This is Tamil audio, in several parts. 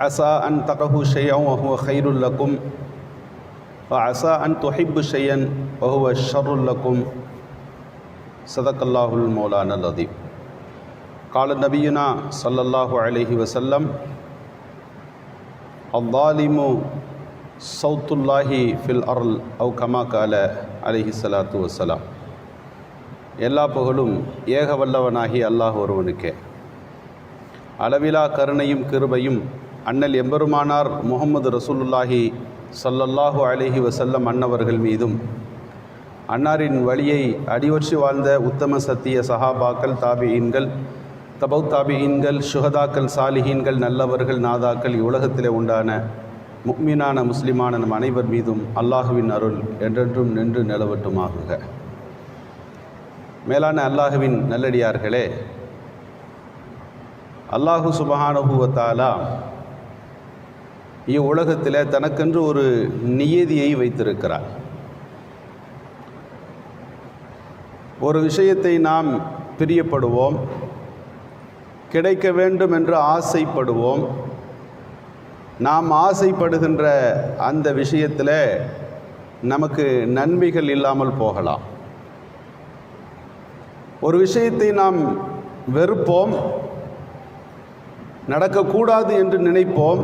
عسى أن تقهوا شيئا وهو خير لكم وعسى أن تحبوا شيئا وهو شر لكم صدق الله المولانا العظيم قال نبينا صلى الله عليه وسلم الظالم صوت الله في الأرض أو كما قال عليه الصلاة والسلام எல்லா புகழும் ஏக வல்லவனாகி அல்லாஹ் ஒருவனுக்கே அளவிலா கருணையும் கிருபையும் அண்ணல் எம்பெருமானார் முகமது ரசூலுல்லாஹி சல்லல்லாஹு அலைஹி வசல்லம் அன்னவர்கள் மீதும் அன்னாரின் வழியை அடிவற்றி வாழ்ந்த உத்தம சத்திய சஹாபாக்கள் தாபியீன்கள் தபௌ தாபியீன்கள் சுகதாக்கள் சாலிஹீன்கள் நல்லவர்கள் நாதாக்கள் இவ்வுலகத்திலே உண்டான முக்மீனான முஸ்லிமான நம் அனைவர் மீதும் அல்லாஹுவின் அருள் என்றென்றும் நின்று நிலவட்டுமாகுக. மேலான அல்லாஹுவின் நல்லடியார்களே அல்லாஹு சுபஹானுபவத்தாலா இவ்வுலகத்தில் தனக்கென்று ஒரு நியதியை வைத்திருக்கிறார். ஒரு விஷயத்தை நாம் பிரியப்படுவோம் கிடைக்க வேண்டும் என்று ஆசைப்படுவோம் நாம் ஆசைப்படுகின்ற அந்த விஷயத்தில் நமக்கு நன்மைகள் இல்லாமல் போகலாம். ஒரு விஷயத்தை நாம் வெறுப்போம் நடக்கக்கூடாது என்று நினைப்போம்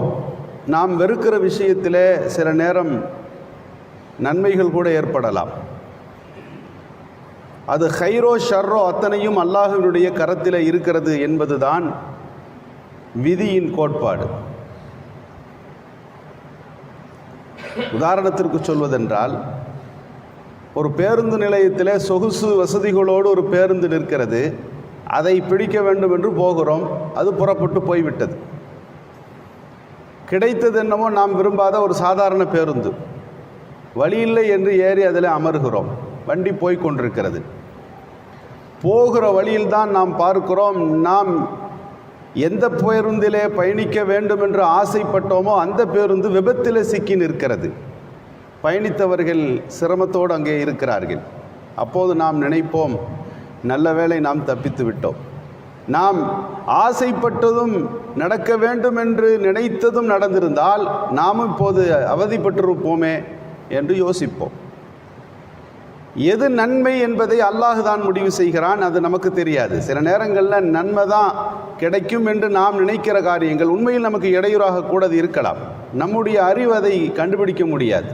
நாம் வெறுக்கிற விஷயத்தில் சில நேரம் நன்மைகள் கூட ஏற்படலாம். அது ஹைரோ ஷர்ரோ அத்தனையும் அல்லாஹினுடைய கரத்தில் இருக்கிறது என்பதுதான் விதியின் கோட்பாடு. உதாரணத்திற்கு சொல்வதென்றால் ஒரு பேருந்து நிலையத்தில் சொகுசு வசதிகளோடு ஒரு பேருந்து நிற்கிறது. அதை பிடிக்க வேண்டும் என்று போகிறோம். அது புறப்பட்டு போய்விட்டது. கிடைத்தது என்னமோ நாம் விரும்பாத ஒரு சாதாரண பேருந்து. வழியில்லை என்று ஏறி அதில் அமர்கிறோம். வண்டி போய் கொண்டிருக்கிறது. போகிற வழியில்தான் நாம் பார்க்கிறோம். நாம் எந்த பேருந்திலே பயணிக்க வேண்டும் என்று ஆசைப்பட்டோமோ அந்த பேருந்து விபத்தில் சிக்கி நிற்கிறது. பயணித்தவர்கள் சிரமத்தோடு அங்கே இருக்கிறார்கள். அப்போது நாம் நினைப்போம் நல்ல வேளை நாம் தப்பித்து விட்டோம். நாம் ஆசைப்பட்டதும் நடக்க வேண்டும் என்று நினைத்ததும் நடந்திருந்தால் நாமும் இப்போது அவதிப்பட்டிருப்போமே என்று யோசிப்போம். எது நன்மை என்பதை அல்லாஹ் தான் முடிவு செய்கிறான் அது நமக்கு தெரியாது. சில நேரங்களில் நன்மை தான் கிடைக்கும் என்று நாம் நினைக்கிற காரியங்கள் உண்மையில் நமக்கு இடையூறாக கூட அது இருக்கலாம். நம்முடைய அறிவு அதை கண்டுபிடிக்க முடியாது.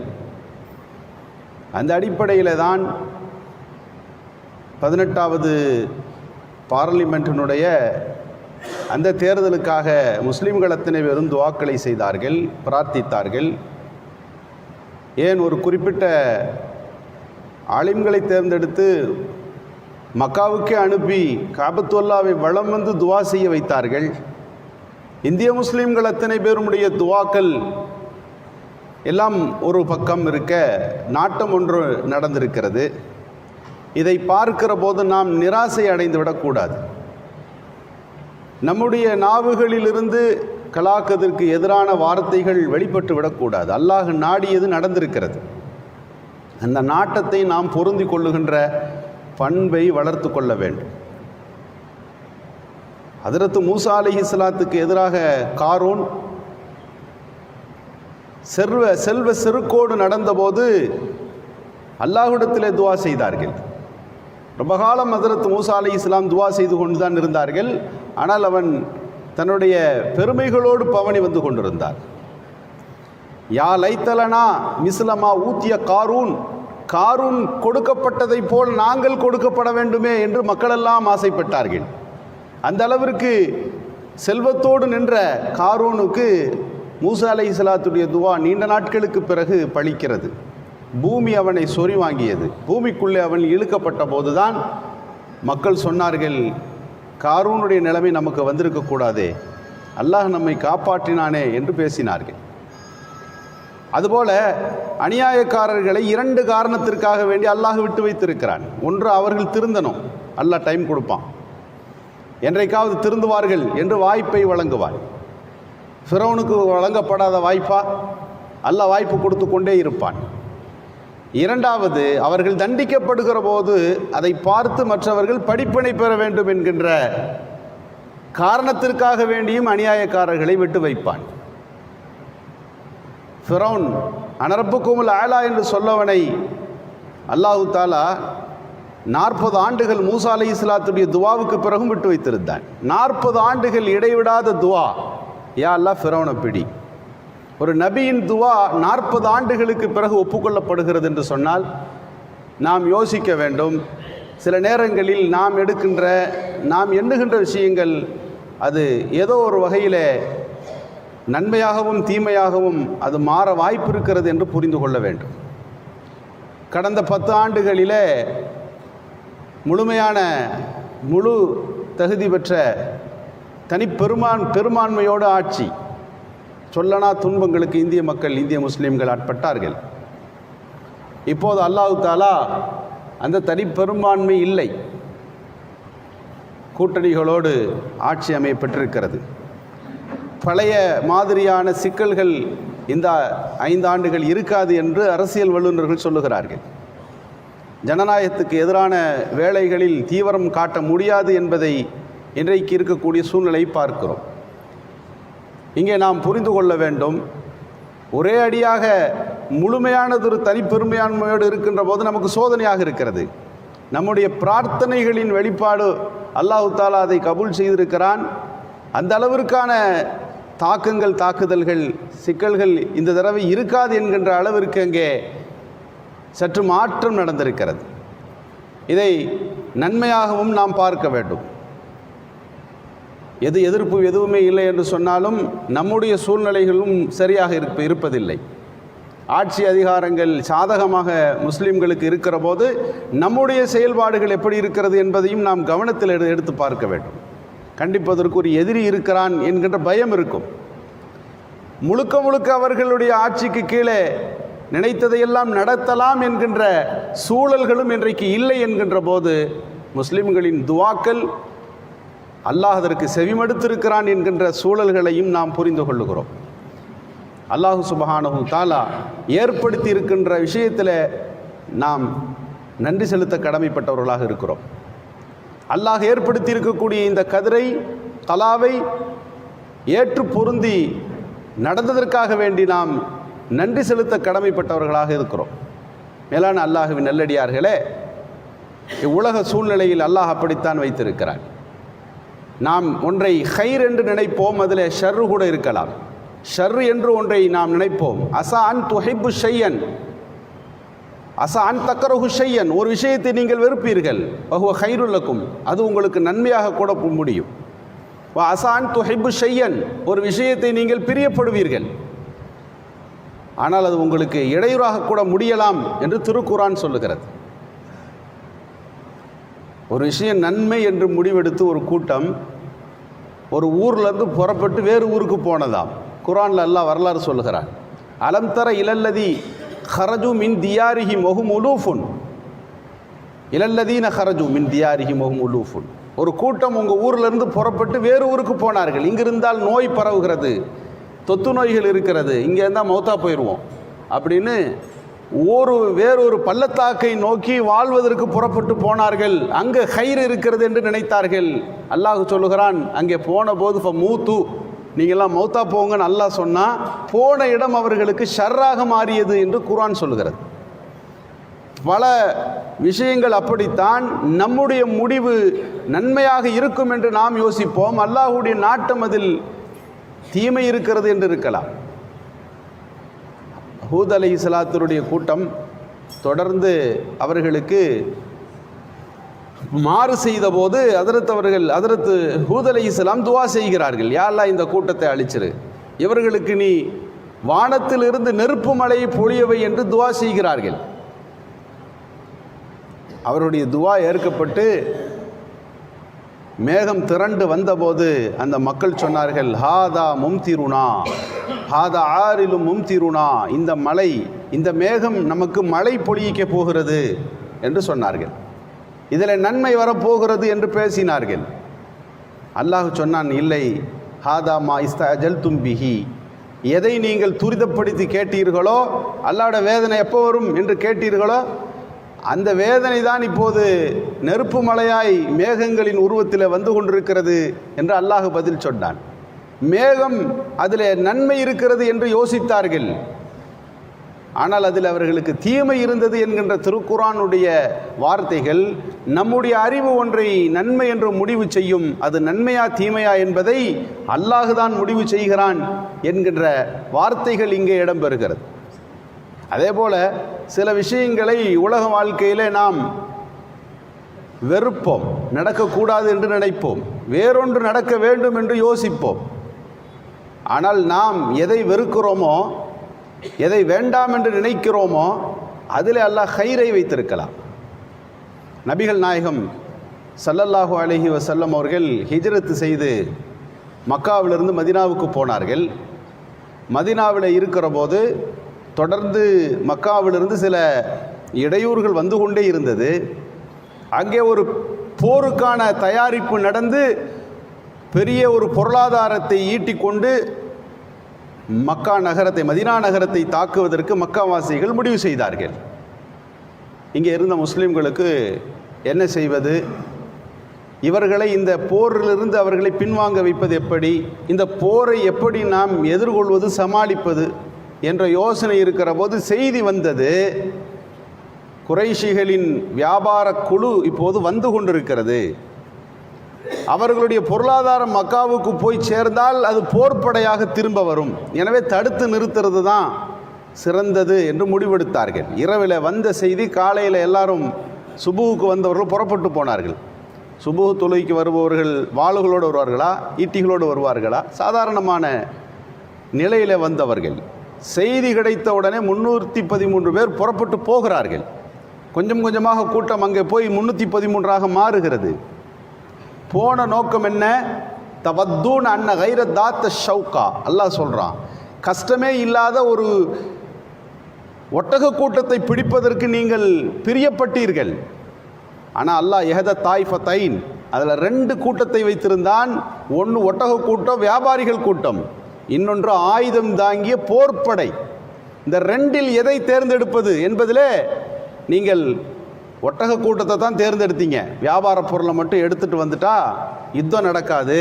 அந்த அடிப்படையில் தான் பதினெட்டாவது பார்லிமெண்ட்டினுடைய அந்த தேர்தலுக்காக முஸ்லீம்கள் அத்தனை பேரும் துவாக்களை செய்தார்கள் பிரார்த்தித்தார்கள். ஏன் ஒரு குறிப்பிட்ட ஆலிம்களை தேர்ந்தெடுத்து மக்காவுக்கே அனுப்பி காபத்துல்லாவை வளம் வந்து துவா செய்ய வைத்தார்கள்? இந்திய முஸ்லீம்கள் அத்தனை பேருடைய துவாக்கள் எல்லாம் ஒரு பக்கம் இருக்க நாட்டம் ஒன்று நடந்திருக்கிறது. இதை பார்க்கிற போது நாம் நிராசை அடைந்து விடக்கூடாது. நம்முடைய நாவுகளிலிருந்து கலாக்கத்திற்கு எதிரான வார்த்தைகள் வெளிப்பட்டு விடக்கூடாது. அல்லாஹ் நாடியது நடந்திருக்கிறது. அந்த நாட்டத்தை நாம் பொருந்தி கொள்ளுகின்ற பண்பை வளர்த்து கொள்ள வேண்டும். அதிரத்து மூசா அலி இஸ்லாத்துக்கு எதிராக காரோன் செல்வ செல்வ செருக்கோடு நடந்தபோது அல்லாஹுடத்திலே துவா செய்தார்கள். ரொம்ப காலம் ஹதரத் மூசா அலி இஸ்லாம் துவா செய்து கொண்டு தான் இருந்தார்கள். ஆனால் அவன் தன்னுடைய பெருமைகளோடு பவனி வந்து கொண்டிருந்தார். யா லைத்தலனா மிஸ்லமா ஊத்திய காரூன் காரூன் கொடுக்கப்பட்டதைப் போல் நாங்கள் கொடுக்கப்பட வேண்டுமே என்று மக்களெல்லாம் ஆசைப்பட்டார்கள். அந்த அளவிற்கு செல்வத்தோடு நின்ற காரூனுக்கு மூசா அலை இஸ்லாத்துடைய துவா நீண்ட நாட்களுக்கு பிறகு பழிக்கிறது. பூமி அவனை சொறி வாங்கியது பூமிக்குள்ளே அவன் இழுக்கப்பட்ட போதுதான் மக்கள் சொன்னார்கள் காரூனுடைய நிலைமை நமக்கு வந்திருக்கக்கூடாதே அல்லாஹ் நம்மை காப்பாற்றினானே என்று பேசினார்கள். அதுபோல அநியாயக்காரர்களை இரண்டு காரணத்திற்காக வேண்டி அல்லாஹ் விட்டு வைத்திருக்கிறான். ஒன்று அவர்கள் திருந்தனும் அல்லாஹ் டைம் கொடுப்பான். என்றைக்காவது திருந்துவார்கள் என்று வாய்ப்பை வழங்குவான். ஃபிரௌனுக்கு வழங்கப்படாத வாய்ப்பா? அல்ல வாய்ப்பு கொடுத்து கொண்டே இருப்பான். இரண்டாவது அவர்கள் தண்டிக்கப்படுகிற போது அதை பார்த்து மற்றவர்கள் படிப்பினை பெற வேண்டும் என்கின்ற காரணத்திற்காக வேண்டியும் அநியாயக்காரர்களை விட்டு வைப்பான். ஃபிரௌன் அனரப்பு அனரப்புக்குமுல் ஆலா என்று சொல்லவனை அல்லாஹு தாலா நாற்பது ஆண்டுகள் மூசா அலி இஸ்லாத்துடைய துவாவுக்கு பிறகும் விட்டு வைத்திருந்தான். நாற்பது ஆண்டுகள் இடைவிடாத துவா. யா அல்லா ஃபிரௌனை பிடி. ஒரு நபியின் துவா நாற்பது ஆண்டுகளுக்கு பிறகு ஒப்புக்கொள்ளப்படுகிறது என்று சொன்னால் நாம் யோசிக்க வேண்டும். சில நேரங்களில் நாம் எடுக்கின்ற நாம் எண்ணுகின்ற விஷயங்கள் அது ஏதோ ஒரு வகையில் நன்மையாகவும் தீமையாகவும் அது மாற வாய்ப்பு இருக்கிறது என்று புரிந்து கொள்ள வேண்டும். கடந்த பத்து ஆண்டுகளிலே முழுமையான முழு தகுதி பெற்ற தனிப்பெருமான் பெருமான்மையோடு ஆட்சி சொல்லனா துன்பங்களுக்கு இந்திய மக்கள் இந்திய முஸ்லீம்கள் ஆட்பட்டார்கள். இப்போது அல்லாஹு தாலா அந்த தனிப்பெரும்பான்மை இல்லை. கூட்டணிகளோடு ஆட்சி அமையப்பட்டிருக்கிறது பழைய மாதிரியான சிக்கல்கள் இந்த ஐந்தாண்டுகள் இருக்காது என்று அரசியல் வல்லுநர்கள் சொல்லுகிறார்கள். ஜனநாயகத்துக்கு எதிரான வேலைகளில் தீவிரம் காட்ட முடியாது என்பதை இன்றைக்கு இருக்கக்கூடிய சூழ்நிலை பார்க்கிறோம். இங்கே நாம் புரிந்து கொள்ள வேண்டும். ஒரே அடியாக முழுமையானதொரு தனிப்பெருமையாண்மையோடு இருக்கின்ற போது நமக்கு சோதனையாக இருக்கிறது. நம்முடைய பிரார்த்தனைகளின் வெளிப்பாடு அல்லாஹு தாலா அதை கபூல் செய்திருக்கிறான். அந்த அளவிற்கான தாக்கங்கள் தாக்குதல்கள் சிக்கல்கள் இந்த தடவை இருக்காது என்கின்ற அளவிற்கு அங்கே சற்று மாற்றம் நடந்திருக்கிறது. இதை நன்மையாகவும் நாம் பார்க்க வேண்டும். எது எதிர்ப்பு எதுவுமே இல்லை என்று சொன்னாலும் நம்முடைய சூழ்நிலைகளும் சரியாக இருப்ப இருப்பதில்லை. ஆட்சி அதிகாரங்கள் சாதகமாக முஸ்லீம்களுக்கு இருக்கிற போது நம்முடைய செயல்பாடுகள் எப்படி இருக்கிறது என்பதையும் நாம் கவனத்தில் எடு- எடுத்து பார்க்க வேண்டும். கண்டிப்பதற்கு ஒரு எதிரி இருக்கிறான் என்கின்ற பயம் இருக்கும். முழுக்க முழுக்க அவர்களுடைய ஆட்சிக்கு கீழே நினைத்ததையெல்லாம் நடத்தலாம் என்கின்ற சூழல்களும் இன்றைக்கு இல்லை என்கின்ற போது முஸ்லிம்களின் துவாக்கள் அல்லாஹ் அதற்கு செவிமடுத்திருக்கிறான் என்கின்ற சூழல்களையும் நாம் புரிந்து கொள்ளுகிறோம். அல்லாஹு சுபஹானஹு தாலா ஏற்படுத்தி இருக்கின்ற விஷயத்தில் நாம் நன்றி செலுத்த கடமைப்பட்டவர்களாக இருக்கிறோம். அல்லாஹ் ஏற்படுத்தி இருக்கக்கூடிய இந்த கதிரை கலாவை ஏற்று பொருந்தி நடந்ததற்காக வேண்டி நாம் நன்றி செலுத்த கடமைப்பட்டவர்களாக இருக்கிறோம். மேலான அல்லாஹுவின் நல்லடியார்களே இவ்வுலக சூழ்நிலையில் அல்லாஹ் அப்படித்தான் வைத்திருக்கிறான். நாம் ஒன்றை ஹைர் என்று நினைப்போம் அதில் ஷர்ரு கூட இருக்கலாம். ஷர்ரு என்று ஒன்றை நாம் நினைப்போம். அசான் துஹைபு ஷையன். அசா அன் தக்கரஹு ஷையன். ஒரு விஷயத்தை நீங்கள் வெறுப்பீர்கள். பகுவ ஹைருல்லக்கும் அது உங்களுக்கு நன்மையாக கூட முடியும். அசான் துஹைபு ஷையன். ஒரு விஷயத்தை நீங்கள் பிரியப்படுவீர்கள். ஆனால் அது உங்களுக்கு இடையூறாக கூட முடியலாம் என்று திருக்குரான் சொல்லுகிறது. ஒரு விஷயம் நன்மை என்று முடிவெடுத்து ஒரு கூட்டம் ஒரு ஊர்லேருந்து புறப்பட்டு வேறு ஊருக்கு போனதாம். குரானில் எல்லாம் வரலாறு சொல்லுகிறான். அலம் தர இலல்லதி ஹரஜு மின் தியாரிஹி மொஹும் உலூஃபுன். இலல்லதீன ஹரஜு மின் தியாரிஹி மொஹும் உலூஃபுன். ஒரு கூட்டம் உங்கள் ஊர்லேருந்து புறப்பட்டு வேறு ஊருக்கு போனார்கள். இங்கிருந்தால் நோய் பரவுகிறது தொத்து நோய்கள் இருக்கிறது இங்கே இருந்தால் மௌத்தா போயிடுவோம் அப்படின்னு ஒரு வேறொரு பள்ளத்தாக்கை நோக்கி வாழ்வதற்கு புறப்பட்டு போனார்கள். அங்கே கயிறு இருக்கிறது என்று நினைத்தார்கள். அல்லாஹ் சொல்லுகிறான் அங்கே போன போது இப்போ மூத்து நீங்கள்லாம் மௌத்தா போங்கன்னு அல்லாஹ் சொன்னால் போன இடம் அவர்களுக்கு ஷர்ராக மாறியது என்று குரான் சொல்லுகிறது. பல விஷயங்கள் அப்படித்தான் நம்முடைய முடிவு நன்மையாக இருக்கும் என்று நாம் யோசிப்போம். அல்லாஹுடைய நாட்டம் அதில் தீமை இருக்கிறது என்று இருக்கலாம். ஹூத் அலி இஸ்லாத்தினுடைய கூட்டம் தொடர்ந்து அவர்களுக்கு மாறு செய்த போது அதிரத்து அவர்கள் அதிரத்து ஹூத் அலி இஸ்லாம் துவா செய்கிறார்கள். யாரெல்லாம் இந்த கூட்டத்தை அழிச்சிரு. இவர்களுக்கு நீ வானத்திலிருந்து நெருப்பு மழை பொழியவை என்று துவா செய்கிறார்கள். அவருடைய துவா ஏற்கப்பட்டு மேகம் திரண்டு வந்தபோது அந்த மக்கள் சொன்னார்கள் ஹாதா மும்திருனா ஹாதா ஆறிலும் மும்திருனா இந்த மலை இந்த மேகம் நமக்கு மழை பொழியிக்க போகிறது என்று சொன்னார்கள். இதில் நன்மை வரப்போகிறது என்று பேசினார்கள். அல்லாஹ் சொன்னான் இல்லை ஹாதா மா இஸ்தஜல் தும்பிஹி எதை நீங்கள் துரிதப்படுத்தி கேட்டீர்களோ அல்லாட வேதனை எப்போ வரும் என்று கேட்டீர்களோ அந்த வேதனை தான் இப்போது நெருப்பு மலையாய் மேகங்களின் உருவத்தில் வந்து கொண்டிருக்கிறது என்று அல்லாஹ் பதில் சொன்னான். மேகம் அதில் நன்மை இருக்கிறது என்று யோசித்தார்கள். ஆனால் அதில் அவர்களுக்கு தீமை இருந்தது என்கின்ற திருக்குரானுடைய வார்த்தைகள் நம்முடைய அறிவு ஒன்றை நன்மை என்று முடிவு செய்யும். அது நன்மையா தீமையா என்பதை அல்லாஹுதான் முடிவு செய்கிறான் என்கின்ற வார்த்தைகள் இங்கே இடம்பெறுகிறது. அதே போல சில விஷயங்களை உலக வாழ்க்கையிலே நாம் வெறுப்போம் நடக்கக்கூடாது என்று நினைப்போம் வேறொன்று நடக்க வேண்டும் என்று யோசிப்போம். ஆனால் நாம் எதை வெறுக்கிறோமோ எதை வேண்டாம் என்று நினைக்கிறோமோ அதில் அல்லாஹ் ஹைரை வைத்திருக்கலாம். நபிகள் நாயகம் சல்லல்லாஹு அலஹி வசல்லம் அவர்கள் ஹிஜ்ரத்து செய்து மக்காவிலிருந்து மதினாவுக்கு போனார்கள். மதினாவில் இருக்கிற போது தொடர்ந்து மக்காவிலிருந்து சில இடையூறுகள் வந்து கொண்டே இருந்தது. அங்கே ஒரு போருக்கான தயாரிப்பு நடந்து பெரிய ஒரு பொருளாதாரத்தை ஈட்டிக்கொண்டு மக்கா நகரத்தை மதினா நகரத்தை தாக்குவதற்கு மக்காவாசிகள் முடிவு செய்தார்கள். இங்கே இருந்த முஸ்லீம்களுக்கு என்ன செய்வது? இவர்களை இந்த போரிலிருந்து அவர்களை பின்வாங்க வைப்பது எப்படி? இந்த போரை எப்படி நாம் எதிர்கொள்வது சமாளிப்பது? என்ற யோசனை இருக்கிற போது செய்தி வந்தது. குறைஷிகளின் வியாபார குழு இப்போது வந்து கொண்டிருக்கிறது. அவர்களுடைய பொருளாதாரம் மக்காவுக்கு போய் சேர்ந்தால் அது போர்ப்படையாக திரும்ப வரும். எனவே தடுத்து நிறுத்துறது தான் சிறந்தது என்று முடிவெடுத்தார்கள். இரவில் வந்த செய்தி காலையில் எல்லாரும் சுபுவுக்கு வந்தவர்கள் புறப்பட்டு போனார்கள். சுபுகு தொழுகைக்கு வருபவர்கள் வாளுகளோடு வருவார்களா? ஈட்டிகளோடு வருவார்களா? சாதாரணமான நிலையில் வந்தவர்கள். செய்தி கிடைத்த உடனே முன்னூற்றி பதிமூன்று பேர் புறப்பட்டு போகிறார்கள். கொஞ்சம் கொஞ்சமாக கூட்டம் அங்கே போய் முன்னூற்றி பதிமூன்றாக மாறுகிறது. போன நோக்கம் என்ன? தவத்தூன் அன்ன கைர தாத்த ஷவுக்கா அல்லாஹ் சொல்கிறான் கஷ்டமே இல்லாத ஒரு ஒட்டக கூட்டத்தை பிடிப்பதற்கு நீங்கள் பிரியப்பட்டீர்கள். ஆனால் அல்லாஹ் எஹத தாய்ஃப தைன் அதில் ரெண்டு கூட்டத்தை வைத்திருந்தான். ஒன்று ஒட்டக கூட்டம் வியாபாரிகள் கூட்டம். இன்னொன்று ஆயுதம் தாங்கிய போர்ப்படை. இந்த ரெண்டில் எதை தேர்ந்தெடுப்பது என்பதிலே நீங்கள் ஒட்டக கூட்டத்தை தான் தேர்ந்தெடுத்தீங்க. வியாபார பொருளை மட்டும் எடுத்துகிட்டு வந்துட்டா யுத்தம் நடக்காது.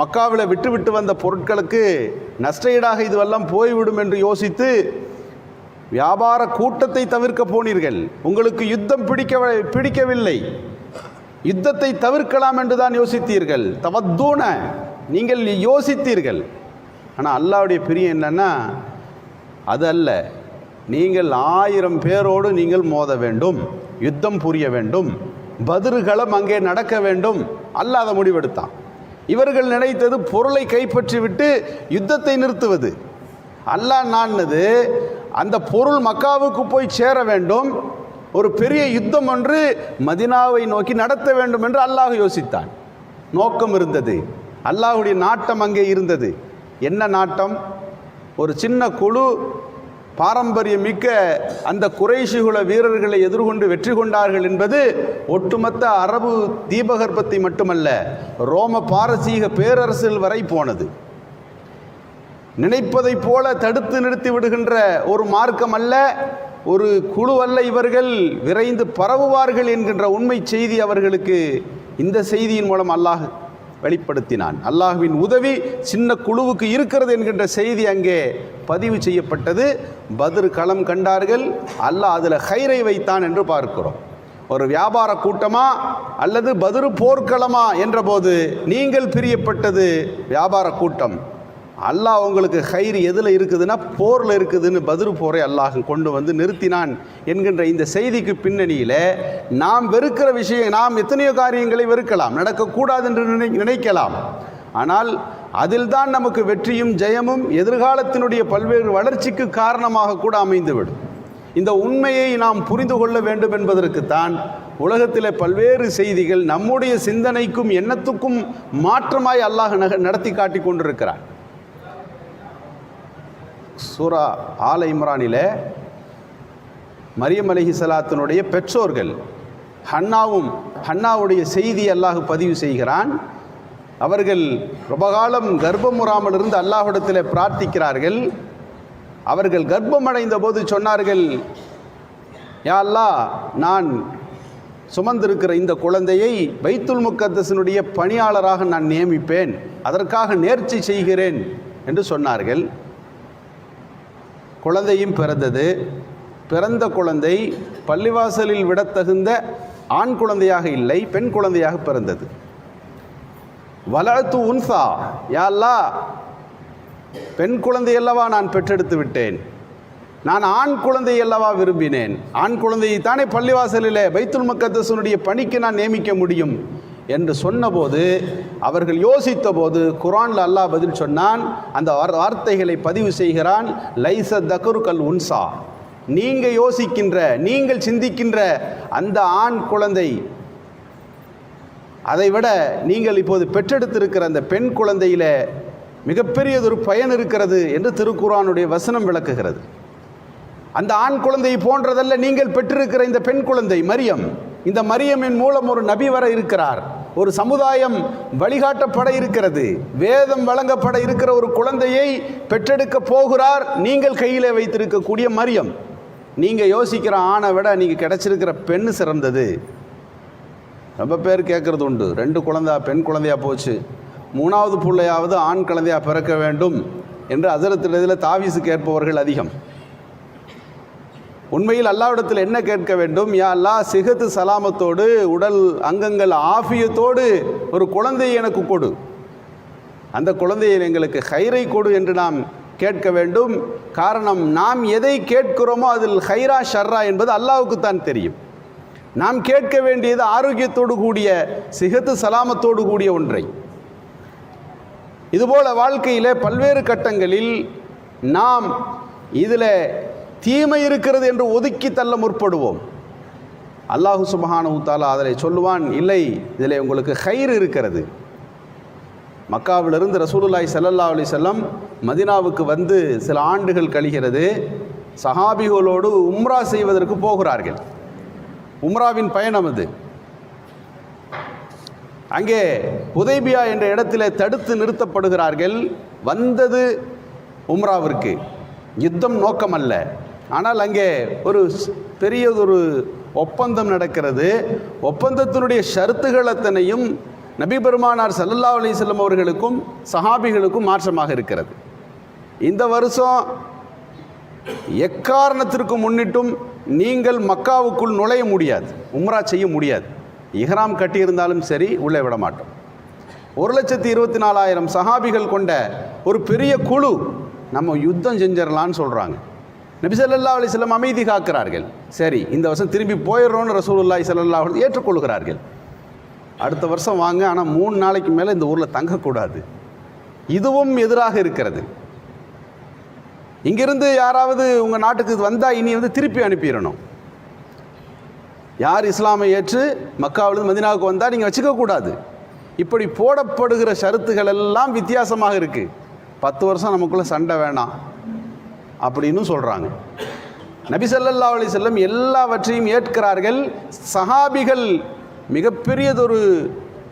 மக்காவில் விட்டு விட்டு வந்த பொருட்களுக்கு நஷ்டஈடாக இதுவெல்லாம் போய்விடும் என்று யோசித்து வியாபார கூட்டத்தை தவிர்க்க போனீர்கள். உங்களுக்கு யுத்தம் பிடிக்க பிடிக்கவில்லை. யுத்தத்தை தவிர்க்கலாம் என்று தான் யோசித்தீர்கள். தவத்தூன நீங்கள் யோசித்தீர்கள். ஆனால் அல்லாவுடைய பிரியம் என்னென்னா அது அல்ல நீங்கள் ஆயிரம் பேரோடு நீங்கள் மோத வேண்டும் யுத்தம் புரிய வேண்டும் பதிர்களம் அங்கே நடக்க வேண்டும். அல்லாத முடிவெடுத்தான். இவர்கள் நினைத்தது பொருளை கைப்பற்றிவிட்டு யுத்தத்தை நிறுத்துவது. அல்லாஹ் நான்னது அந்த பொருள் மக்காவுக்கு போய் சேர வேண்டும் ஒரு பெரிய யுத்தம் ஒன்று மதினாவை நோக்கி நடத்த வேண்டும் என்று அல்லாஹ் யோசித்தான். நோக்கம் இருந்தது. அல்லாஹுடைய நாட்டம் அங்கே இருந்தது. என்ன நாட்டம்? ஒரு சின்ன குழு பாரம்பரியம் மிக்க அந்த குறைஷிகுல வீரர்களை எதிர்கொண்டு வெற்றி கொண்டார்கள் என்பது ஒட்டுமொத்த அரபு தீபகற்பத்தை மட்டுமல்ல ரோம பாரசீக பேரரசில் வரை போனது. நினைப்பதைப் போல தடுத்து நிறுத்தி விடுகின்ற ஒரு மார்க்கம் அல்ல ஒரு குழு அல்ல இவர்கள் விரைந்து பரவுவார்கள் என்கின்ற உண்மை செய்தி அவர்களுக்கு இந்த செய்தியின் மூலம் அல்லாஹ் வெளிப்படுத்தினான். அல்லாஹுவின் உதவி சின்ன குழுவுக்கு இருக்கிறது என்கின்ற செய்தி அங்கே பதிவு செய்யப்பட்டது. பதிர் களம் கண்டார்கள். அல்லாஹ் அதில் ஹைரை வைத்தான் என்று பார்க்கிறோம். ஒரு வியாபார கூட்டமா அல்லது பதிரு போர்க்களமா என்றபோது நீங்கள் பிரியப்பட்டது வியாபார கூட்டம். அல்லாஹ் உங்களுக்கு ஹைர் எதில் இருக்குதுன்னா போரில் இருக்குதுன்னு பதிரு போரை அல்லாஹ் கொண்டு வந்து நிறுத்தினான் என்கின்ற இந்த செய்திக்கு பின்னணியில் நாம் வெறுக்கிற விஷயம் நாம் எத்தனையோ காரியங்களை வெறுக்கலாம் நடக்கக்கூடாது என்று நினை நினைக்கலாம். ஆனால் அதில்தான் நமக்கு வெற்றியும் ஜெயமும் எதிர்காலத்தினுடைய பல்வேறு வளர்ச்சிக்கு காரணமாக கூட அமைந்துவிடும். இந்த உண்மையை நாம் புரிந்து கொள்ள வேண்டும் என்பதற்குத்தான் உலகத்தில் பல்வேறு செய்திகள் நம்முடைய சிந்தனைக்கும் எண்ணத்துக்கும் மாற்றமாய் அல்லாஹ் நக நடத்தி காட்டி கொண்டிருக்கிறான். சூரா ஆல இம்ரானிலே மரியம் அலஹி சலாத்தினுடைய பெற்றோர்கள் ஹன்னாவும் ஹன்னாவுடைய செய்தி அல்லாஹ் பதிவு செய்கிறான். அவர்கள் ரொபகாலம் கர்ப்பமுறாமல் இருந்து அல்லாஹிடத்தில் பிரார்த்திக்கிறார்கள். அவர்கள் கர்ப்பமடைந்த போது சொன்னார்கள் யா அல்லாஹ் நான் சுமந்திருக்கிற இந்த குழந்தையை பைத்துல் முக்கத்தசனுடைய பணியாளராக நான் நியமிப்பேன். அதற்காக நேர்ச்சி செய்கிறேன். என்று சொன்னார்கள். குழந்தையும் பிறந்தது. பிறந்த குழந்தை பள்ளிவாசலில் விடத்தகுந்த ஆண் குழந்தையாக இல்லை பெண் குழந்தையாக பிறந்தது. வளர்த்து உன்சா யாழ்லா பெண் குழந்தை அல்லவா நான் பெற்றெடுத்து விட்டேன். நான் ஆண் குழந்தை அல்லவா விரும்பினேன். ஆண் குழந்தையை தானே பள்ளிவாசலில் பைத்துல் மக்கத்தசனுடைய பணிக்கு நான் நியமிக்க முடியும். என்று சொன்னபோது அவர்கள் யோசித்த போது குரான்ல அல்லாஹ் பதில் சொன்னான் அந்த வார்த்தைகளை பதிவு செய்கிறான் லைச தகுருக்கல் உன்சா. நீங்க யோசிக்கின்ற நீங்கள் சிந்திக்கின்ற அந்த ஆண் குழந்தை அதைவிட நீங்கள் இப்போது பெற்றெடுத்திருக்கிற அந்த பெண் குழந்தையில மிகப்பெரியதொரு பயன் இருக்கிறது என்று திருக்குரானுடைய வசனம் விளக்குகிறது. அந்த ஆண் குழந்தை போன்றதல்ல நீங்கள் பெற்றிருக்கிற இந்த பெண் குழந்தை மரியம். இந்த மரியமின் மூலம் ஒரு நபி வர இருக்கிறார். ஒரு சமுதாயம் வழிகாட்டப்பட இருக்கிறது. வேதம் வழங்கப்பட இருக்கிற ஒரு குழந்தையை பெற்றெடுக்க போகிறார். நீங்கள் கையிலே வைத்திருக்கக்கூடிய மரியம். நீங்கள் யோசிக்கிற ஆணை விட நீங்கள் கிடைச்சிருக்கிற பெண் சிறந்தது. ரொம்ப பேர் கேட்குறது உண்டு. ரெண்டு குழந்தை பெண் குழந்தையா போச்சு. மூணாவது பிள்ளையாவது ஆண் குழந்தையாக பிறக்க வேண்டும். என்று அசரத்திடத்தில் தாவிசு கேட்பவர்கள் அதிகம். உண்மையில் அல்லாவிடத்தில் என்ன கேட்க வேண்டும்? யா அல்லாஹ் சிகத்து சலாமத்தோடு உடல் அங்கங்கள் ஆஃபியத்தோடு ஒரு குழந்தையை எனக்கு கொடு. அந்த குழந்தையை எங்களுக்கு ஹைரை கொடு என்று நாம் கேட்க வேண்டும். காரணம் நாம் எதை கேட்கிறோமோ அதில் ஹைரா ஷர்ரா என்பது அல்லாவுக்கு தான் தெரியும். நாம் கேட்க வேண்டியது ஆரோக்கியத்தோடு கூடிய சிகத்து சலாமத்தோடு கூடிய ஒன்றை. இதுபோல வாழ்க்கையிலே பல்வேறு கட்டங்களில் நாம் இதில் தீமை இருக்கிறது என்று ஒதுக்கி தள்ள முற்படுவோம். அல்லாஹு சுபஹானஹு உத்தாலா அதில் சொல்லுவான் இல்லை இதில் உங்களுக்கு கயிறு இருக்கிறது. மக்காவிலிருந்து ரசூலுல்லாய் ஸல்லல்லாஹு அலி செல்லம் மதினாவுக்கு வந்து சில ஆண்டுகள் கழிகிறது. சஹாபிகளோடு உம்ரா செய்வதற்கு போகிறார்கள். உம்ராவின் பயணம் அது. அங்கே உதைபியா என்ற இடத்திலே தடுத்து நிறுத்தப்படுகிறார்கள். வந்தது உம்ராவிற்கு. யுத்தம் நோக்கம் அல்ல ஆனால் அங்கே ஒரு பெரியதொரு ஒப்பந்தம் நடக்கிறது. ஒப்பந்தத்தினுடைய ஷருத்துகள் அத்தனையும் நபி பெருமானார் சல்லல்லா அலிசல்லம் அவர்களுக்கும் சஹாபிகளுக்கும் மாற்றமாக இருக்கிறது. இந்த வருஷம் எக்காரணத்திற்கு முன்னிட்டும் நீங்கள் மக்காவுக்குள் நுழைய முடியாது உம்ரா செய்ய முடியாது. இஹ்ராம் கட்டியிருந்தாலும் சரி உள்ளே விட மாட்டோம். ஒரு லட்சத்தி இருபத்தி நாலாயிரம் சஹாபிகள் கொண்ட ஒரு பெரிய குழு நம்ம யுத்தம் செஞ்சிடலான்னு சொல்கிறாங்க நபி ஸல்லல்லாஹு அமைதி காக்கிறார்கள். சரி இந்த வருஷம் திரும்பி போயிடுறோன்னு ரசூலுல்லாய் ஸல்லல்லாஹு ஏற்றுக்கொள்கிறார்கள். அடுத்த வருஷம் வாங்க ஆனால் மூணு நாளைக்கு மேலே இந்த ஊரில் தங்கக்கூடாது. இதுவும் எதிராக இருக்கிறது. இங்கிருந்து யாராவது உங்கள் நாட்டுக்கு வந்தால் இனி வந்து திருப்பி அனுப்பிடணும். யார் இஸ்லாமை ஏற்று மக்காவிலிருந்து மதினாவுக்கு வந்தால் நீங்கள் வச்சுக்கக்கூடாது இப்படி போடப்படுகிற ஷருத்துகள் எல்லாம் வித்தியாசமாக இருக்குது பத்து வருஷம் நமக்குள்ளே சண்டை வேணாம். அப்படின்னு சொல்கிறாங்க நபி ஸல்லல்லாஹு அலி செல்லம் எல்லாவற்றையும் ஏற்கிறார்கள். சஹாபிகள் மிகப்பெரியதொரு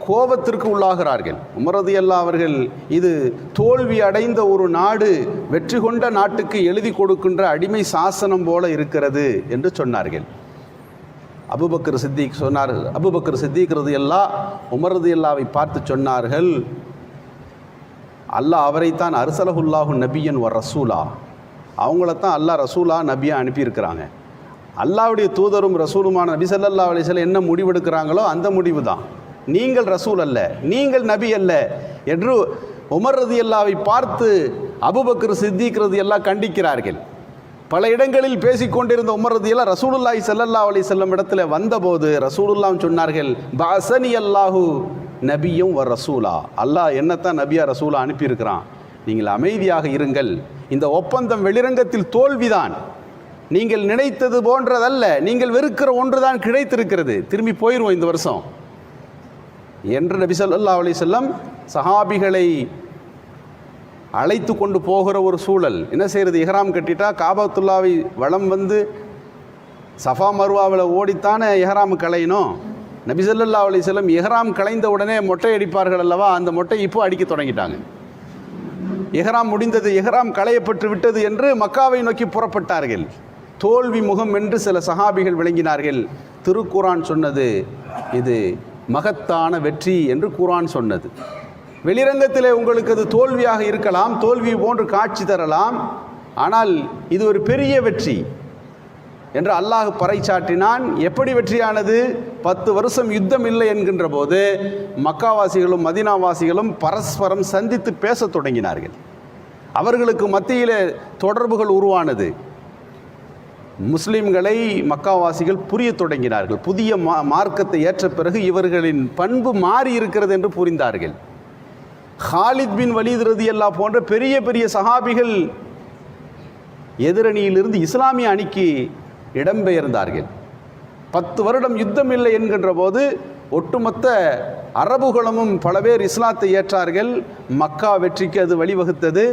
கோபத்திற்கு உள்ளாகிறார்கள். உமரது அல்லா அவர்கள் இது தோல்வி அடைந்த ஒரு நாடு வெற்றி கொண்ட நாட்டுக்கு எழுதி கொடுக்கின்ற அடிமை சாசனம் போல இருக்கிறது என்று சொன்னார்கள். அபுபக்கர் சித்திக் சொன்னார் அபுபக்கர் சித்திக்கிறது எல்லா உமரது அல்லாவை பார்த்து சொன்னார்கள் அல்லாஹ் அவரைத்தான் அரசலகுல்லாஹு நபியன் ஒரு ரசூலா. அவங்களத்தான் அல்லாஹ் ரசூலா நபியா அனுப்பியிருக்கிறாங்க. அல்லாவுடைய தூதரும் ரசூலுமான நபி சல்லா அலைஹி என்ன முடிவெடுக்கிறாங்களோ அந்த முடிவு தான் நீங்கள் ரசூல் அல்ல நீங்கள் நபி அல்ல என்று உமர் ரதி அல்லாவை பார்த்து அபுபக்கர் சித்திக்கிறது எல்லாம் கண்டிக்கிறார்கள். பல இடங்களில் பேசிக்கொண்டிருந்த உமர் ரதியல்லா ரசூலுல்லாஹி சல்லல்லா அலி செல்லும் இடத்துல வந்தபோது ரசூலுல்லாம் சொன்னார்கள் பாசனி அல்லாஹு நபியும் வ ரசூலா. அல்லாஹ் என்னத்தான் நபியா ரசூலா அனுப்பியிருக்கிறான். நீங்கள் அமைதியாக இருங்கள். இந்த ஒப்பந்தம் வெளிரங்கத்தில் தோல்விதான். நீங்கள் நினைத்தது போன்றதல்ல நீங்கள் வெறுக்கிற ஒன்றுதான் கிடைத்திருக்கிறது. திரும்பி போயிடுவோம் இந்த வருஷம். என்று நபி சொல்லா அலி செல்லம் சஹாபிகளை அழைத்து கொண்டு போகிற ஒரு சூழல். என்ன செய்கிறது இஹ்ராம் கட்டிட்டா காபத்துல்லாவை வளம் வந்து சஃபா மருவாவில் ஓடித்தானே எஹராம் களையணும்? நபி ஸல்லல்லாஹு செல்லம் எஹராம் இஹ்ராம் களைந்த உடனே மொட்டை அடிப்பார்கள் அல்லவா? அந்த மொட்டை இப்போ அடிக்க தொடங்கிட்டாங்க. எஹராம் முடிந்தது எஹராம் களையப்பட்டு விட்டது என்று மக்காவை நோக்கி புறப்பட்டார்கள். தோல்வி முகம் என்று சில சஹாபிகள் விளங்கினார்கள். திருக்குரான் சொன்னது இது மகத்தான வெற்றி என்று குரான் சொன்னது. வெளிரங்கத்திலே உங்களுக்கு அது தோல்வியாக இருக்கலாம் தோல்வி போன்று காட்சி தரலாம். ஆனால் இது ஒரு பெரிய வெற்றி. என்று அல்லாஹ் பறைச்சாட்டினான் எப்படி வெற்றியானது? பத்து வருஷம் யுத்தம் இல்லை என்கின்ற போது மக்காவாசிகளும் மதினாவாசிகளும் பரஸ்பரம் சந்தித்து பேசத் தொடங்கினார்கள். அவர்களுக்கு மத்தியிலே தொடர்புகள் உருவானது. முஸ்லிம்களை மக்காவாசிகள் புரிய தொடங்கினார்கள். புதிய மா மார்க்கத்தை ஏற்ற பிறகு இவர்களின் பண்பு மாறி இருக்கிறது என்று புரிந்தார்கள். ஹாலித் பின் வலீத் எல்லாம் போன்ற பெரிய பெரிய சஹாபிகள் எதிரணியிலிருந்து இஸ்லாமிய அணிக்கு இடம்பெயர்ந்தார்கள். பத்து வருடம் யுத்தம் இல்லை என்கின்ற போது ஒட்டுமொத்த அரபுகுளமும் பல பேர் இஸ்லாத்தை ஏற்றார்கள். மக்கா வெற்றிக்கு அது வழிவகுத்தது.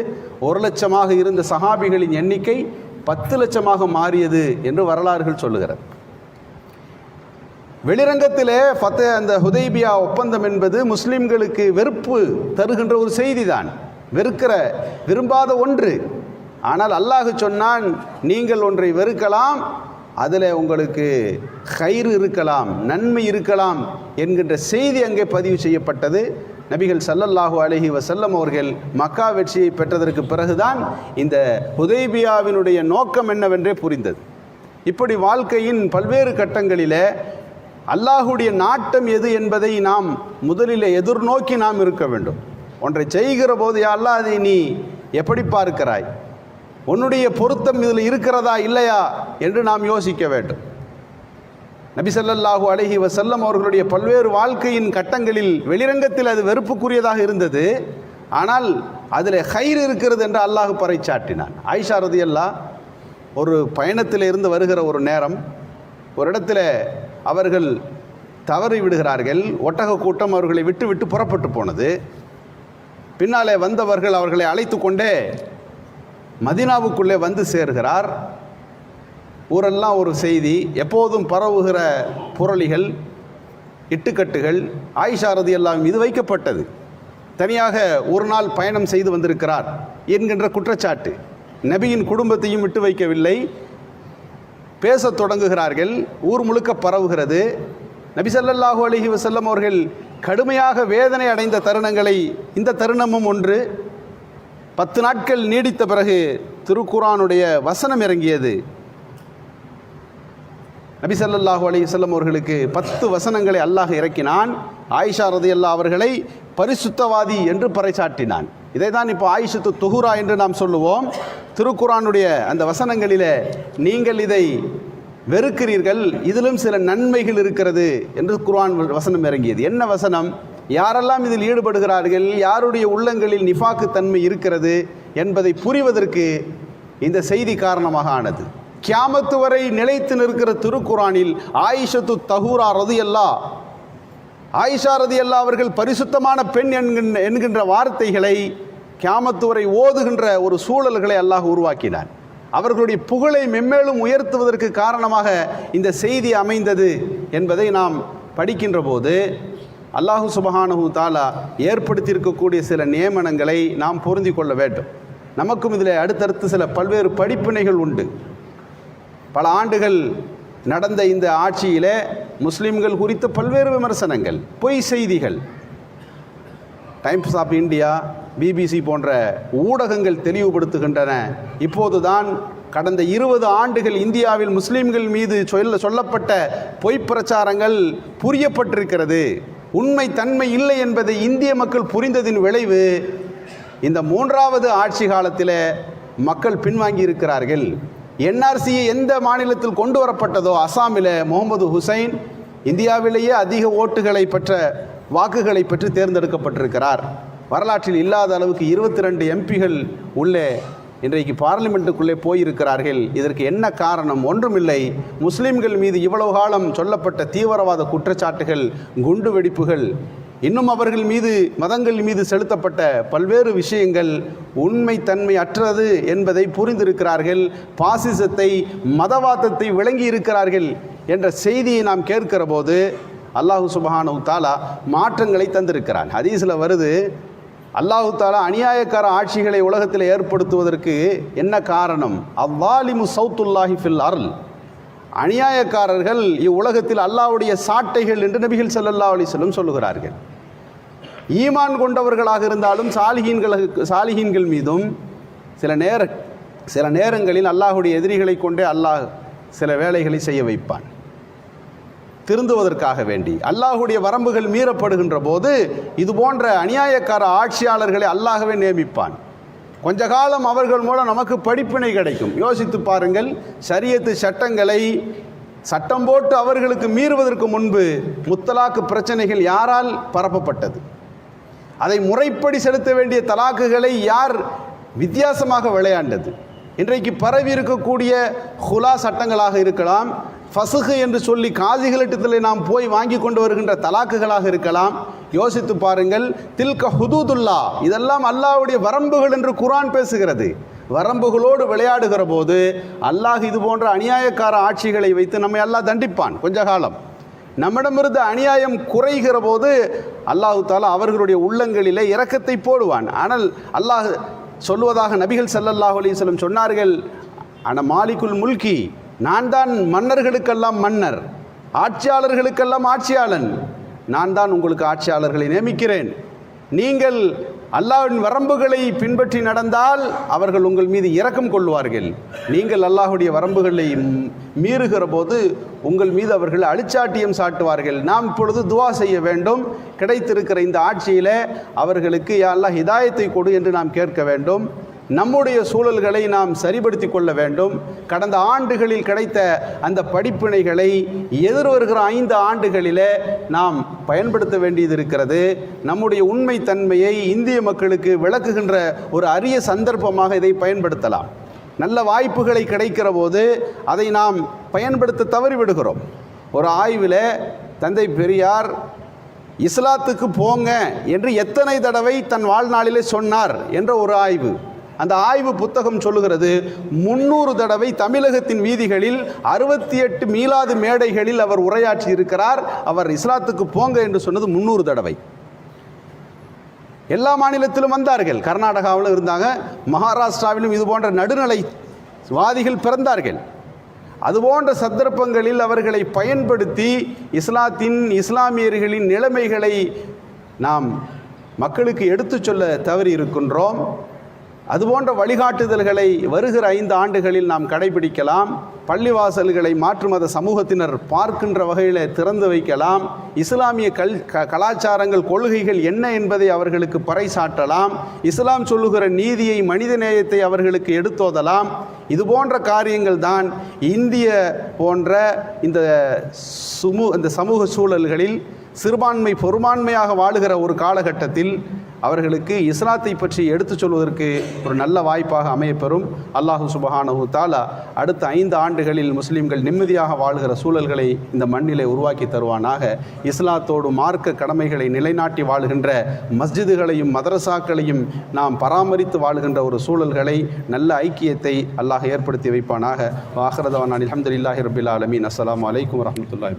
ஒரு லட்சமாக இருந்த சஹாபிகளின் எண்ணிக்கை பத்து லட்சமாக மாறியது என்று வரலாறுகள் சொல்லுகிறது. வெளிரங்கத்திலே ஃபத்தே அந்த ஹுதைபியா ஒப்பந்தம் என்பது முஸ்லிம்களுக்கு வெறுப்பு தருகின்ற ஒரு செய்திதான். வெறுக்கிற விரும்பாத ஒன்று. ஆனால் அல்லாஹு சொன்னான் நீங்கள் ஒன்றை வெறுக்கலாம் அதில் உங்களுக்கு கயிறு இருக்கலாம் நன்மை இருக்கலாம் என்கின்ற செய்தி அங்கே பதிவு செய்யப்பட்டது. நபிகள் சல்லல்லாஹு அலஹி வசல்லம் அவர்கள் மக்கா வெற்றியை பெற்றதற்கு பிறகுதான் இந்த உதேபியாவினுடைய நோக்கம் என்னவென்றே புரிந்தது. இப்படி வாழ்க்கையின் பல்வேறு கட்டங்களில் அல்லாஹுடைய நாட்டம் எது என்பதை நாம் முதலில் எதிர்நோக்கி நாம் இருக்க வேண்டும். ஒன்றை செய்கிற போது அல்லாஹ் அதை நீ எப்படி பார்க்கிறாய்? உன்னுடைய பொருத்தம் இதில் இருக்கிறதா இல்லையா என்று நாம் யோசிக்க வேண்டும். நபி ஸல்லல்லாஹு அலைஹி அவர்களுடைய பல்வேறு வாழ்க்கையின் கட்டங்களில் வெளிரங்கத்தில் அது வெறுப்புக்குரியதாக இருந்தது. ஆனால் அதில் ஹைர் இருக்கிறது என்று அல்லாஹ் பறைச்சாட்டினான் ஆயிஷா ரதியல்லா ஒரு பயணத்தில் இருந்து வருகிற ஒரு நேரம் ஒரு இடத்துல அவர்கள் தவறி விடுகிறார்கள். ஒட்டக கூட்டம் அவர்களை விட்டு விட்டு புறப்பட்டு போனது. பின்னாலே வந்தவர்கள் அவர்களை அழைத்து கொண்டே மதினாவுக்குள்ளே வந்து சேர்கிறார். ஊரெல்லாம் ஒரு செய்தி எப்போதும் பரவுகிற புரளிகள் இட்டுக்கட்டுகள் ஆயிஷாரதி எல்லாம் இது வைக்கப்பட்டது. தனியாக ஒரு நாள் பயணம் செய்து வந்திருக்கிறார் என்கின்ற குற்றச்சாட்டு. நபியின் குடும்பத்தையும் விட்டு வைக்கவில்லை. பேசத் தொடங்குகிறார்கள் ஊர் முழுக்க பரவுகிறது. நபி ஸல்லல்லாஹு அலைஹி வஸல்லம் அவர்கள் கடுமையாக வேதனை அடைந்த தருணங்களை இந்த தருணமும் ஒன்று. பத்து நாட்கள் நீடித்த பிறகு திருக்குரானுடைய வசனம் இறங்கியது. நபி ஸல்லல்லாஹு அலிசல்லம் அவர்களுக்கு பத்து வசனங்களை அல்லாஹ் இறக்கினான். ஆயிஷா ரதியல்லா அவர்களை பரிசுத்தவாதி என்று பறைசாட்டினான் இதை தான் இப்போ ஆயிஷத்து தொகுரா என்று நாம் சொல்லுவோம். திருக்குரானுடைய அந்த வசனங்களில் நீங்கள் இதை வெறுக்கிறீர்கள் இதிலும் சில நன்மைகள் இருக்கிறது என்று குர்ஆன் வசனம் இறங்கியது. என்ன வசனம்? யாரெல்லாம் இதில் ஈடுபடுகிறார்கள் யாருடைய உள்ளங்களில் நிஃபாக்கு தன்மை இருக்கிறது என்பதை புரிவதற்கு இந்த செய்தி காரணமாக ஆனது. கியாமத்து வரை நிலைத்து நிற்கிற திருக்குரானில் ஆயிஷத்து தஹூரா ரதியல்லா ஆயிஷா ரதியல்லா அவர்கள் பரிசுத்தமான பெண் என்கின்ற என்கின்ற வார்த்தைகளை கியாமத்து வரை ஓதுகின்ற ஒரு சூழல்களை அல்லாஹ் உருவாக்கினார் அவர்களுடைய புகழை மென்மேலும் உயர்த்துவதற்கு காரணமாக இந்த செய்தி அமைந்தது என்பதை நாம் படிக்கின்ற போது அல்லாஹு சுபஹானஹு தாலா ஏற்படுத்தியிருக்கக்கூடிய சில நியமனங்களை நாம் பொருந்தி கொள்ள வேண்டும். நமக்கும் இதில் அடுத்தடுத்து சில பல்வேறு படிப்பினைகள் உண்டு. பல ஆண்டுகள் நடந்த இந்த ஆட்சியிலே முஸ்லிம்கள் குறித்த பல்வேறு விமர்சனங்கள் பொய் செய்திகள். டைம்ஸ் ஆஃப் இந்தியா பிபிசி போன்ற ஊடகங்கள் தெளிவுபடுத்துகின்றன. இப்போதுதான் கடந்த இருபது ஆண்டுகள் இந்தியாவில் முஸ்லிம்கள் மீது சொல்ல சொல்லப்பட்ட பொய் பிரச்சாரங்கள் புரியப்பட்டிருக்கிறது. உண்மை தன்மை இல்லை என்பதை இந்திய மக்கள் புரிந்ததின் விளைவு இந்த மூன்றாவது ஆட்சி காலத்தில் மக்கள் பின்வாங்கி இருக்கிறார்கள் என்ஆர்சியை எந்த மாநிலத்தில் கொண்டு வரப்பட்டதோ அசாமில் முகமது ஹுசைன் இந்தியாவிலேயே அதிக ஓட்டுகளை பெற்ற வாக்குகளை பெற்று தேர்ந்தெடுக்கப்பட்டிருக்கிறார். வரலாற்றில் இல்லாத அளவுக்கு இருபத்தி ரெண்டு எம்பிகள் உள்ளே இன்றைக்கு பார்லிமெண்ட்டுக்குள்ளே போயிருக்கிறார்கள். இதற்கு என்ன காரணம்? ஒன்றுமில்லை. முஸ்லிம்கள் மீது இவ்வளவு காலம் சொல்லப்பட்ட தீவிரவாத குற்றச்சாட்டுகள் குண்டு வெடிப்புகள் இன்னும் அவர்கள் மீது மதங்கள் மீது செலுத்தப்பட்ட பல்வேறு விஷயங்கள் உண்மை தன்மை அற்றது என்பதை புரிந்திருக்கிறார்கள். பாசிசத்தை மதவாதத்தை விளங்கி இருக்கிறார்கள் என்ற செய்தியை நாம் கேட்கிற போது அல்லாஹு சுபஹானு தாலா மாற்றங்களை தந்திருக்கிறான். ஹதீஸில் வருது அல்லாஹு தாலா அநியாயக்கார ஆட்சிகளை உலகத்தில் ஏற்படுத்துவதற்கு என்ன காரணம்? அவ்வாலிமு சவுத்துல்லாஹி ஃபில் அருள். அநியாயக்காரர்கள் இவ்வுலகத்தில் அல்லாஹ்வுடைய சாட்டைகள் என்று நபிகள் சல்லல்லா அலி செல்லும் சொல்லுகிறார்கள். ஈமான் கொண்டவர்களாக இருந்தாலும் சாலிகீன்களுக்கு சாலிகீன்கள் மீதும் சில நேர சில நேரங்களில் அல்லாஹுடைய எதிரிகளை கொண்டே அல்லாஹ் சில வேலைகளை செய்ய வைப்பான். திருந்துவதற்காக வேண்டி. அல்லாஹுடைய வரம்புகள் மீறப்படுகின்ற போது இது போன்ற அநியாயக்கார ஆட்சியாளர்களை அல்லாஹவே நியமிப்பான். கொஞ்ச காலம் அவர்கள் மூலம் நமக்கு படிப்பினை கிடைக்கும். யோசித்து பாருங்கள் சரியத்து சட்டங்களை சட்டம் போட்டு அவர்களுக்கு மீறுவதற்கு முன்பு முத்தலாக்கு பிரச்சனைகள் யாரால் பரப்பப்பட்டது? அதை முறைப்படி செலுத்த வேண்டிய தலாக்குகளை யார் வித்தியாசமாக விளையாண்டது? இன்றைக்கு பரவி இருக்கக்கூடிய ஹுலா சட்டங்களாக இருக்கலாம் ஃபசுகு என்று சொல்லி காசிகளிடத்தில் நாம் போய் வாங்கி கொண்டு வருகின்ற தலாக்குகளாக இருக்கலாம். யோசித்து பாருங்கள் தில்க ஹுதூதுல்லா இதெல்லாம் அல்லாவுடைய வரம்புகள் என்று குரான் பேசுகிறது. வரம்புகளோடு விளையாடுகிற போது அல்லாஹ் இது போன்ற அநியாயக்கார ஆட்சிகளை வைத்து நம்மை அல்லாஹ் தண்டிப்பான் கொஞ்ச காலம். நம்மிடமிருந்து அநியாயம் குறைகிற போது அல்லாஹு தாலா அவர்களுடைய உள்ளங்களிலே இரக்கத்தை போடுவான். ஆனால் அல்லாஹ் சொல்லுவதாக நபிகள் சல்லல்லாஹ் அலைஹி சொன்னார்கள் ஆனால் மாலிகுல் முல்கி நான் தான் மன்னர்களுக்கெல்லாம் மன்னர் ஆட்சியாளர்களுக்கெல்லாம் ஆட்சியாளன். நான் தான் உங்களுக்கு ஆட்சியாளர்களை நியமிக்கிறேன். நீங்கள் அல்லாஹின் வரம்புகளை பின்பற்றி நடந்தால் அவர்கள் உங்கள் மீது இரக்கம் கொள்வார்கள். நீங்கள் அல்லாஹுடைய வரம்புகளை மீறுகிற போது உங்கள் மீது அவர்கள் அழிச்சாட்டியம் சாட்டுவார்கள். நாம் இப்பொழுது துவா செய்ய வேண்டும். கிடைத்திருக்கிற இந்த ஆட்சியில் அவர்களுக்கு யா அல்லாஹ் ஹிதாயத்தை கொடு என்று நாம் கேட்க வேண்டும். நம்முடைய சூழல்களை நாம் சரிபடுத்தி கொள்ள வேண்டும். கடந்த ஆண்டுகளில் கிடைத்த அந்த படிப்பினைகளை எதிர் வருகிற ஐந்து ஆண்டுகளிலே நாம் பயன்படுத்த வேண்டியது இருக்கிறது. நம்முடைய உண்மை தன்மையை இந்திய மக்களுக்கு விளக்குகின்ற ஒரு அரிய சந்தர்ப்பமாக இதை பயன்படுத்தலாம். நல்ல வாய்ப்புகளை கிடைக்கிற போது அதை நாம் பயன்படுத்த தவறிவிடுகிறோம் ஒரு ஆய்வில் தந்தை பெரியார் இஸ்லாத்துக்கு போங்க என்று எத்தனை தடவை தன் வாழ்நாளிலே சொன்னார் என்ற ஒரு ஆய்வு. அந்த ஆய்வு புத்தகம் சொல்லுகிறது முன்னூறு தடவை தமிழகத்தின் வீதிகளில் அறுபத்தி எட்டு மீளாது மேடைகளில் அவர் உரையாற்றி இருக்கிறார். அவர் இஸ்லாத்துக்கு போங்க என்று சொன்னது முன்னூறு தடவை. எல்லா மாநிலத்திலும் வந்தார்கள். கர்நாடகாவிலும் இருந்தாங்க. மகாராஷ்டிராவிலும் இது போன்ற நடுநிலை வாதிகள் பிறந்தார்கள். அதுபோன்ற சந்தர்ப்பங்களில் அவர்களை பயன்படுத்தி இஸ்லாத்தின் இஸ்லாமியர்களின் நிலைமைகளை நாம் மக்களுக்கு எடுத்துச் சொல்ல தவறி இருக்கின்றோம் அதுபோன்ற வழிகாட்டுதல்களை வருகிற ஐந்து ஆண்டுகளில் நாம் கடைபிடிக்கலாம். பள்ளிவாசல்களை மாற்று மத சமூகத்தினர் பார்க்கின்ற வகையில் திறந்து வைக்கலாம். இஸ்லாமிய கல் க கலாச்சாரங்கள் கொள்கைகள் என்ன என்பதை அவர்களுக்கு பறைசாட்டலாம் இஸ்லாம் சொல்லுகிற நீதியை மனித நேயத்தை அவர்களுக்கு எடுத்தோதலாம். இது போன்ற காரியங்கள் தான் இந்திய போன்ற இந்த சுமு இந்த சமூக சூழல்களில் சிறுபான்மை பெரும்பான்மையாக வாழுகிற ஒரு காலகட்டத்தில் அவர்களுக்கு இஸ்லாத்தை பற்றி எடுத்துச் சொல்வதற்கு ஒரு நல்ல வாய்ப்பாக அமையப்பெறும். அல்லாஹு சுபஹானஹு தாலா அடுத்த ஐந்து ஆண்டுகளில் முஸ்லிம்கள் நிம்மதியாக வாழ்கிற சூழல்களை இந்த மண்ணிலே உருவாக்கி தருவானாக. இஸ்லாத்தோடு மார்க்க கடமைகளை நிலைநாட்டி வாழுகின்ற மஸ்ஜிதுகளையும் மதரசாக்களையும் நாம் பராமரித்து வாழுகின்ற ஒரு சூழல்களை நல்ல ஐக்கியத்தை அல்லாஹ் ஏற்படுத்தி வைப்பானாக. வாஹரதவான் அலமதுல்லாஹி ரபில் ஆலமீன். அஸ்லாம் அலைக்கும் வரஹ்மத்துல்லாஹி